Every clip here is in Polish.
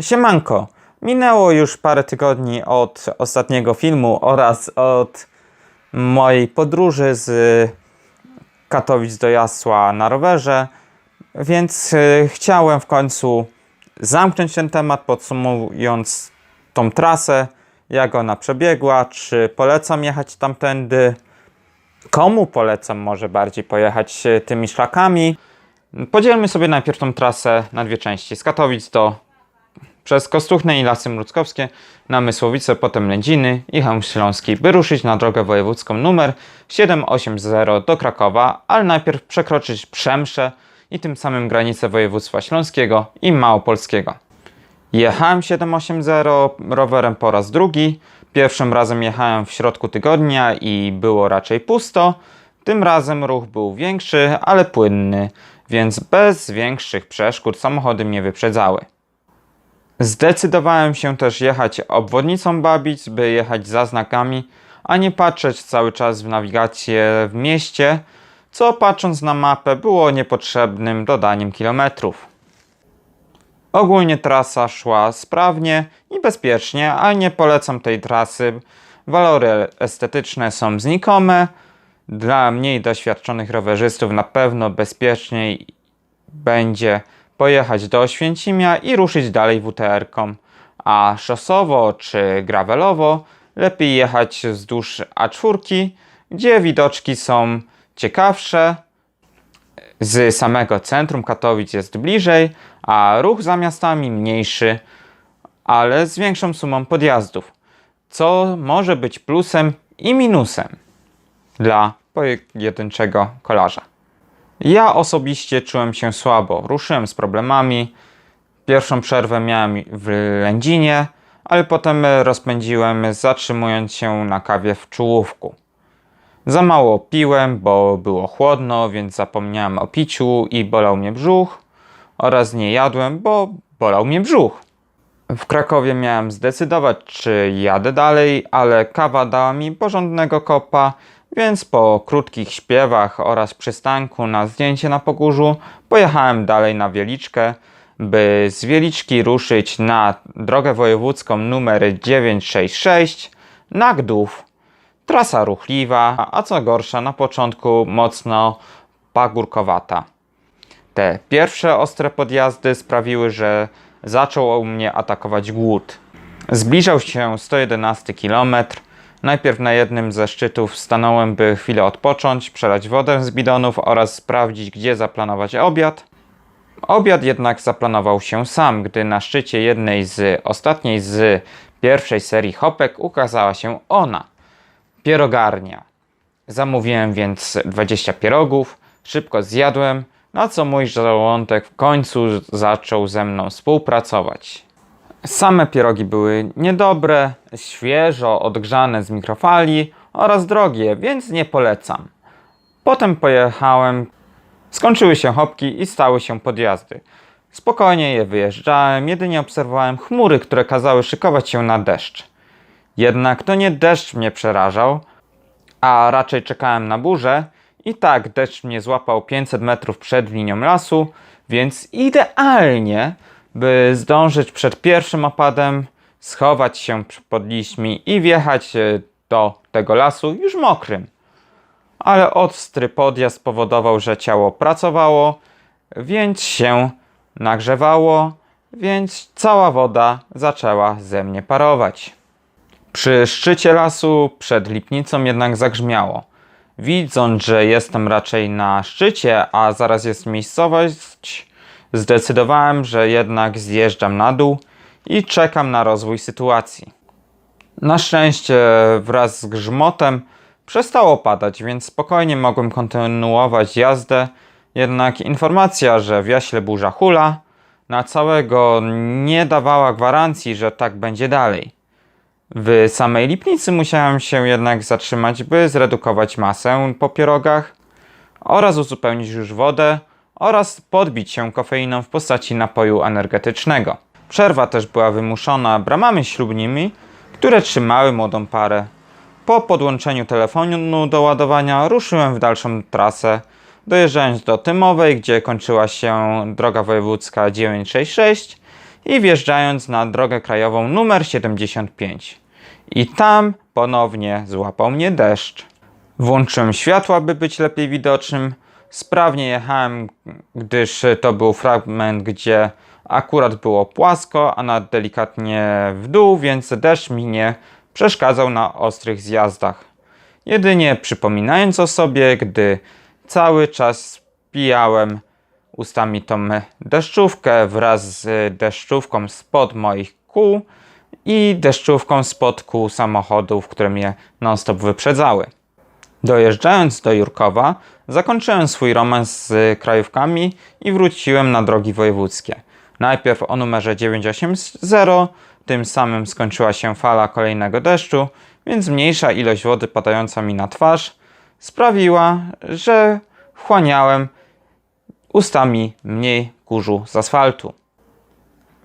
Siemanko, minęło już parę tygodni od ostatniego filmu oraz od mojej podróży z Katowic do Jasła na rowerze, więc y, chciałem w końcu zamknąć ten temat, podsumowując tą trasę, jak ona przebiegła, czy polecam jechać tamtędy, komu polecam może bardziej pojechać y, tymi szlakami. Podzielmy sobie najpierw tą trasę na dwie części, z Katowic do przez Kostuchne i Lasy Mruckowskie na Mysłowice, potem Lędziny i Chełm Śląski, by ruszyć na drogę wojewódzką numer 780 do Krakowa, ale najpierw przekroczyć Przemsze i tym samym granicę województwa śląskiego i małopolskiego. Jechałem 780 rowerem po raz drugi. Pierwszym razem jechałem w środku tygodnia i było raczej pusto. Tym razem ruch był większy, ale płynny, więc bez większych przeszkód samochody mnie wyprzedzały. Zdecydowałem się też jechać obwodnicą Babic, by jechać za znakami, a nie patrzeć cały czas w nawigację w mieście, co patrząc na mapę było niepotrzebnym dodaniem kilometrów. Ogólnie trasa szła sprawnie i bezpiecznie, ale nie polecam tej trasy. Walory estetyczne są znikome. Dla mniej doświadczonych rowerzystów na pewno bezpieczniej będzie pojechać do Oświęcimia i ruszyć dalej WTR-ką, a szosowo czy gravelowo lepiej jechać wzdłuż A4, gdzie widoczki są ciekawsze, z samego centrum Katowic jest bliżej, a ruch za miastami mniejszy, ale z większą sumą podjazdów, co może być plusem i minusem dla pojedynczego kolarza. Ja osobiście czułem się słabo, ruszyłem z problemami. Pierwszą przerwę miałem w Lędzinie, ale potem rozpędziłem zatrzymując się na kawie w czołówku. Za mało piłem, bo było chłodno, więc zapomniałem o piciu i bolał mnie brzuch. Oraz nie jadłem, bo bolał mnie brzuch. W Krakowie miałem zdecydować, czy jadę dalej, ale kawa dała mi porządnego kopa, więc po krótkich śpiewach oraz przystanku na zdjęcie na Pogórzu pojechałem dalej na Wieliczkę, by z Wieliczki ruszyć na drogę wojewódzką numer 966 na Gdów. Trasa ruchliwa, a co gorsza na początku mocno pagórkowata. Te pierwsze ostre podjazdy sprawiły, że zaczął mnie atakować głód. Zbliżał się 111 km. Najpierw na jednym ze szczytów stanąłem, by chwilę odpocząć, przelać wodę z bidonów oraz sprawdzić, gdzie zaplanować obiad. Obiad jednak zaplanował się sam, gdy na szczycie jednej z ostatniej z pierwszej serii hopek ukazała się ona pierogarnia. Zamówiłem więc 20 pierogów, szybko zjadłem, na co mój żołądek w końcu zaczął ze mną współpracować. Same pierogi były niedobre, świeżo odgrzane z mikrofali oraz drogie, więc nie polecam. Potem pojechałem, skończyły się hopki i stały się podjazdy. Spokojnie je wyjeżdżałem, jedynie obserwowałem chmury, które kazały szykować się na deszcz. Jednak to nie deszcz mnie przerażał, a raczej czekałem na burzę. I tak deszcz mnie złapał 500 metrów przed linią lasu, więc idealnie, by zdążyć przed pierwszym opadem, schować się pod liśćmi i wjechać e, do tego lasu już mokrym. Ale ostry podjazd spowodował, że ciało pracowało, więc się nagrzewało, więc cała woda zaczęła ze mnie parować. Przy szczycie lasu przed Lipnicą jednak zagrzmiało. Widząc, że jestem raczej na szczycie, a zaraz jest miejscowość, zdecydowałem, że jednak zjeżdżam na dół i czekam na rozwój sytuacji. Na szczęście wraz z grzmotem przestało padać, więc spokojnie mogłem kontynuować jazdę. Jednak informacja, że w Jaśle burza hula, na całego nie dawała gwarancji, że tak będzie dalej. W samej Lipnicy musiałem się jednak zatrzymać, by zredukować masę po pierogach oraz uzupełnić już wodę oraz podbić się kofeiną w postaci napoju energetycznego. Przerwa też była wymuszona bramami ślubnymi, które trzymały młodą parę. Po podłączeniu telefonu do ładowania ruszyłem w dalszą trasę, dojeżdżając do Tymowej, gdzie kończyła się droga wojewódzka 966 i wjeżdżając na drogę krajową numer 75. I tam ponownie złapał mnie deszcz. Włączyłem światła, by być lepiej widocznym. Sprawnie jechałem, gdyż to był fragment, gdzie akurat było płasko, a nad delikatnie w dół, więc deszcz mi nie przeszkadzał na ostrych zjazdach. Jedynie przypominając o sobie, gdy cały czas pijałem ustami tą deszczówkę wraz z deszczówką spod moich kół i deszczówką spod kół samochodów, które mnie non-stop wyprzedzały. Dojeżdżając do Jurkowa, zakończyłem swój romans z krajówkami i wróciłem na drogi wojewódzkie. Najpierw o numerze 980, tym samym skończyła się fala kolejnego deszczu, więc mniejsza ilość wody padająca mi na twarz sprawiła, że wchłaniałem ustami mniej kurzu z asfaltu.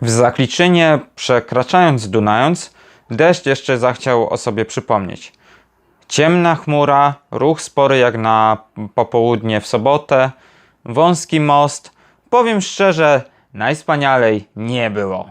W Zakliczynie, przekraczając Dunając, deszcz jeszcze zachciał o sobie przypomnieć. Ciemna chmura, ruch spory jak na popołudnie w sobotę, wąski most. Powiem szczerze, najspanialej nie było.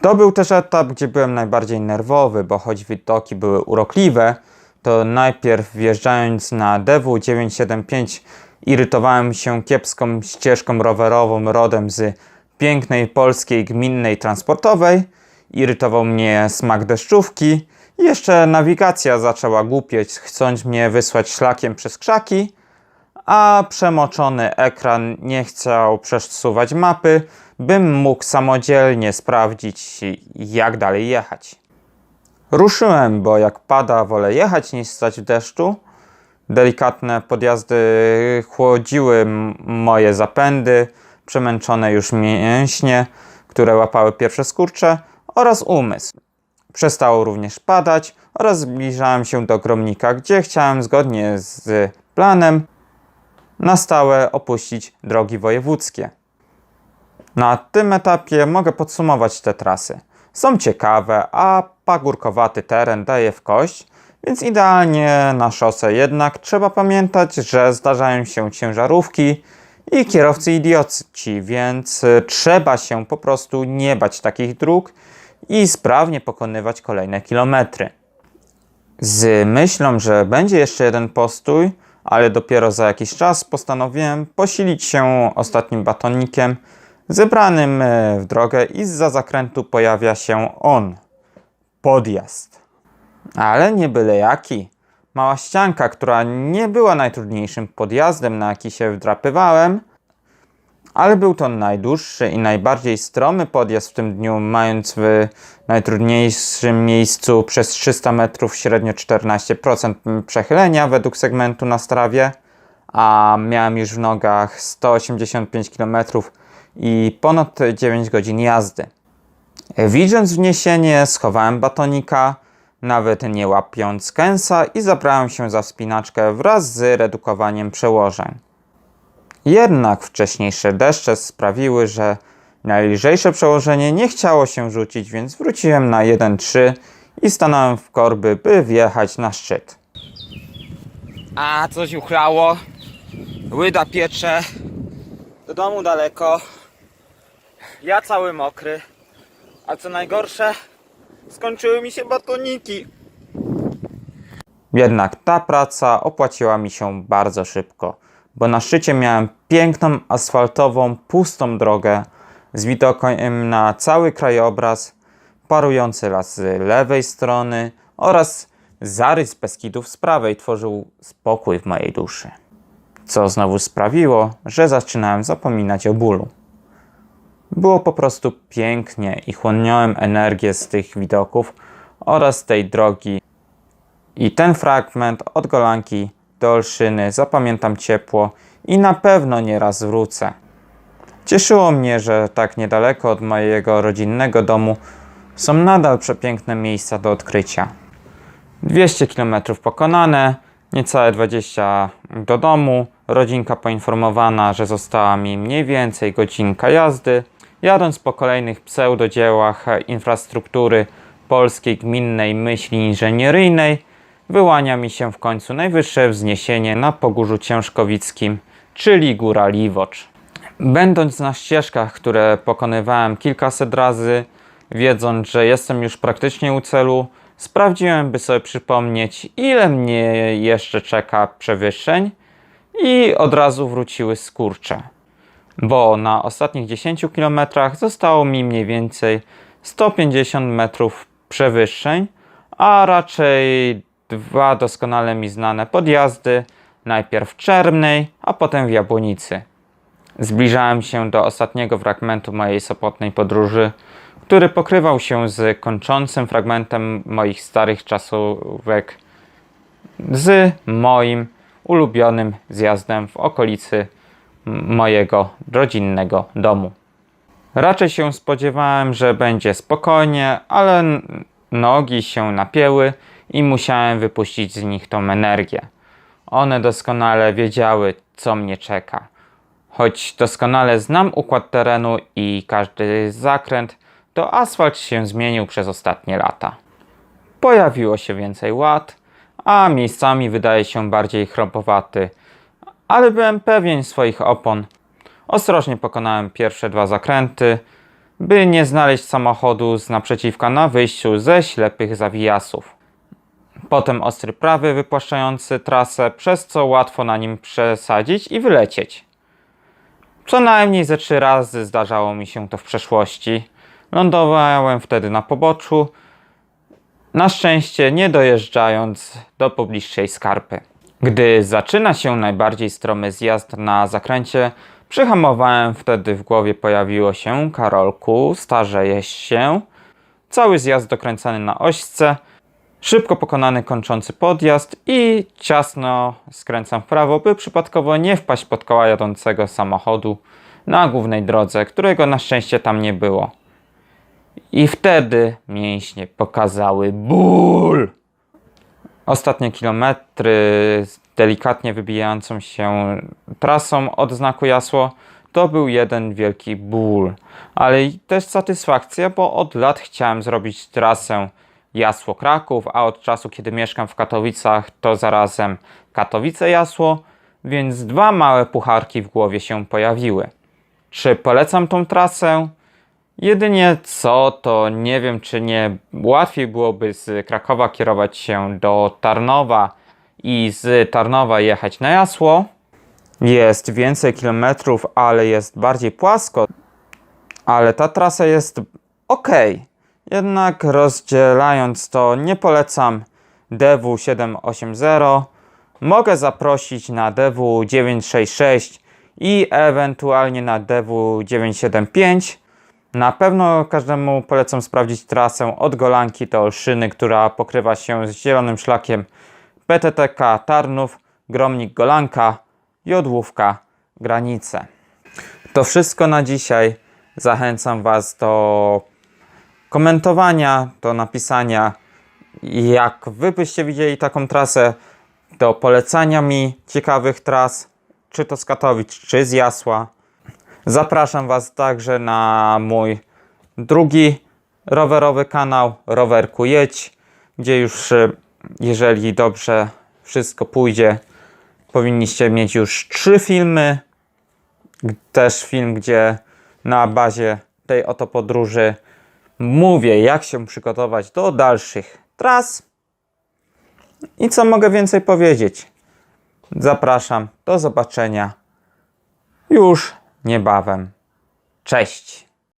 To był też etap, gdzie byłem najbardziej nerwowy, bo choć widoki były urokliwe, to najpierw wjeżdżając na DW 975 irytowałem się kiepską ścieżką rowerową rodem z pięknej polskiej gminnej transportowej. Irytował mnie smak deszczówki. Jeszcze nawigacja zaczęła głupieć, chcąc mnie wysłać szlakiem przez krzaki, a przemoczony ekran nie chciał przesuwać mapy, bym mógł samodzielnie sprawdzić, jak dalej jechać. Ruszyłem, bo jak pada, wolę jechać niż stać w deszczu. Delikatne podjazdy chłodziły moje zapędy, przemęczone już mięśnie, które łapały pierwsze skurcze oraz umysł. Przestało również padać oraz zbliżałem się do Gromnika, gdzie chciałem zgodnie z planem na stałe opuścić drogi wojewódzkie. Na tym etapie mogę podsumować te trasy. Są ciekawe, a pagórkowaty teren daje w kość, więc idealnie na szosę. Jednak trzeba pamiętać, że zdarzają się ciężarówki i kierowcy idioci, więc trzeba się po prostu nie bać takich dróg i sprawnie pokonywać kolejne kilometry. Z myślą, że będzie jeszcze jeden postój, ale dopiero za jakiś czas postanowiłem posilić się ostatnim batonikiem zebranym e, w drogę i za zakrętu pojawia się on. Podjazd. Ale nie byle jaki. Mała ścianka, która nie była najtrudniejszym podjazdem, na jaki się wdrapywałem, ale był to najdłuższy i najbardziej stromy podjazd w tym dniu, mając w najtrudniejszym miejscu przez 300 metrów średnio 14% przechylenia według segmentu na strawie, a miałem już w nogach 185 km i ponad 9 godzin jazdy. Widząc wniesienie, schowałem batonika, nawet nie łapiąc kęsa i zabrałem się za wspinaczkę wraz z redukowaniem przełożeń. Jednak wcześniejsze deszcze sprawiły, że najlżejsze przełożenie nie chciało się rzucić, więc wróciłem na 1.3 i stanąłem w korby, by wjechać na szczyt. A coś uchlało, łyda piecze, do domu daleko, ja cały mokry, a co najgorsze, skończyły mi się batoniki. Jednak ta praca opłaciła mi się bardzo szybko, bo na szczycie miałem piękną asfaltową, pustą drogę z widokiem na cały krajobraz, parujący las z lewej strony oraz zarys Beskidów z prawej tworzył spokój w mojej duszy. Co znowu sprawiło, że zaczynałem zapominać o bólu. Było po prostu pięknie i chłonąłem energię z tych widoków oraz tej drogi. I ten fragment od Golanki do Olszyny zapamiętam ciepło i na pewno nieraz wrócę. Cieszyło mnie, że tak niedaleko od mojego rodzinnego domu są nadal przepiękne miejsca do odkrycia. 200 km pokonane, niecałe 20 do domu. Rodzinka poinformowana, że została mi mniej więcej godzinka jazdy. Jadąc po kolejnych pseudodziełach infrastruktury polskiej gminnej myśli inżynieryjnej, wyłania mi się w końcu najwyższe wzniesienie na Pogórzu Ciężkowickim, czyli Góra Liwocz. Będąc na ścieżkach, które pokonywałem kilkaset razy, wiedząc, że jestem już praktycznie u celu, sprawdziłem, by sobie przypomnieć, ile mnie jeszcze czeka przewyższeń i od razu wróciły skurcze. Bo na ostatnich 10 km zostało mi mniej więcej 150 metrów przewyższeń, a raczej dwa doskonale mi znane podjazdy, najpierw w Czermnej, a potem w Jabłonicy. Zbliżałem się do ostatniego fragmentu mojej sopotnej podróży, który pokrywał się z kończącym fragmentem moich starych czasówek z moim ulubionym zjazdem w okolicy mojego rodzinnego domu. Raczej się spodziewałem, że będzie spokojnie, ale nogi się napięły i musiałem wypuścić z nich tą energię. One doskonale wiedziały, co mnie czeka. Choć doskonale znam układ terenu i każdy zakręt, to asfalt się zmienił przez ostatnie lata. Pojawiło się więcej ład, a miejscami wydaje się bardziej chropowaty, ale byłem pewien swoich opon. Ostrożnie pokonałem pierwsze dwa zakręty, by nie znaleźć samochodu z naprzeciwka na wyjściu ze ślepych zawijasów. Potem ostry prawy wypłaszczający trasę, przez co łatwo na nim przesadzić i wylecieć. Co najmniej ze trzy razy zdarzało mi się to w przeszłości. Lądowałem wtedy na poboczu, na szczęście nie dojeżdżając do pobliższej skarpy. Gdy zaczyna się najbardziej stromy zjazd na zakręcie, przyhamowałem, wtedy w głowie pojawiło się Karolku, starzejeś się. Cały zjazd dokręcany na ośce, szybko pokonany kończący podjazd i ciasno skręcam w prawo, by przypadkowo nie wpaść pod koła jadącego samochodu na głównej drodze, którego na szczęście tam nie było. I wtedy mięśnie pokazały ból. Ostatnie kilometry z delikatnie wybijającą się trasą od znaku jasło to był jeden wielki ból, ale też satysfakcja, bo od lat chciałem zrobić trasę Jasło Kraków, a od czasu kiedy mieszkam w Katowicach to zarazem Katowice Jasło, więc dwa małe pucharki w głowie się pojawiły. Czy polecam tą trasę? Jedynie co, to nie wiem, czy nie łatwiej byłoby z Krakowa kierować się do Tarnowa i z Tarnowa jechać na Jasło. Jest więcej kilometrów, ale jest bardziej płasko. Ale ta trasa jest ok. Jednak rozdzielając to, nie polecam DW 780. Mogę zaprosić na DW 966 i ewentualnie na DW 975. Na pewno każdemu polecam sprawdzić trasę od Golanki do Olszyny, która pokrywa się z zielonym szlakiem PTTK Tarnów, Gromnik Golanka, Jodłówka, Granice. To wszystko na dzisiaj. Zachęcam Was do komentowania, do napisania, jak Wy byście widzieli taką trasę, do polecania mi ciekawych tras, czy to z Katowic, czy z Jasła. Zapraszam Was także na mój drugi rowerowy kanał Rowerku Jedź, gdzie już, e, jeżeli dobrze wszystko pójdzie, powinniście mieć już trzy filmy. Też film, gdzie na bazie tej oto podróży mówię, jak się przygotować do dalszych tras. I co mogę więcej powiedzieć? Zapraszam, do zobaczenia już niebawem. Cześć!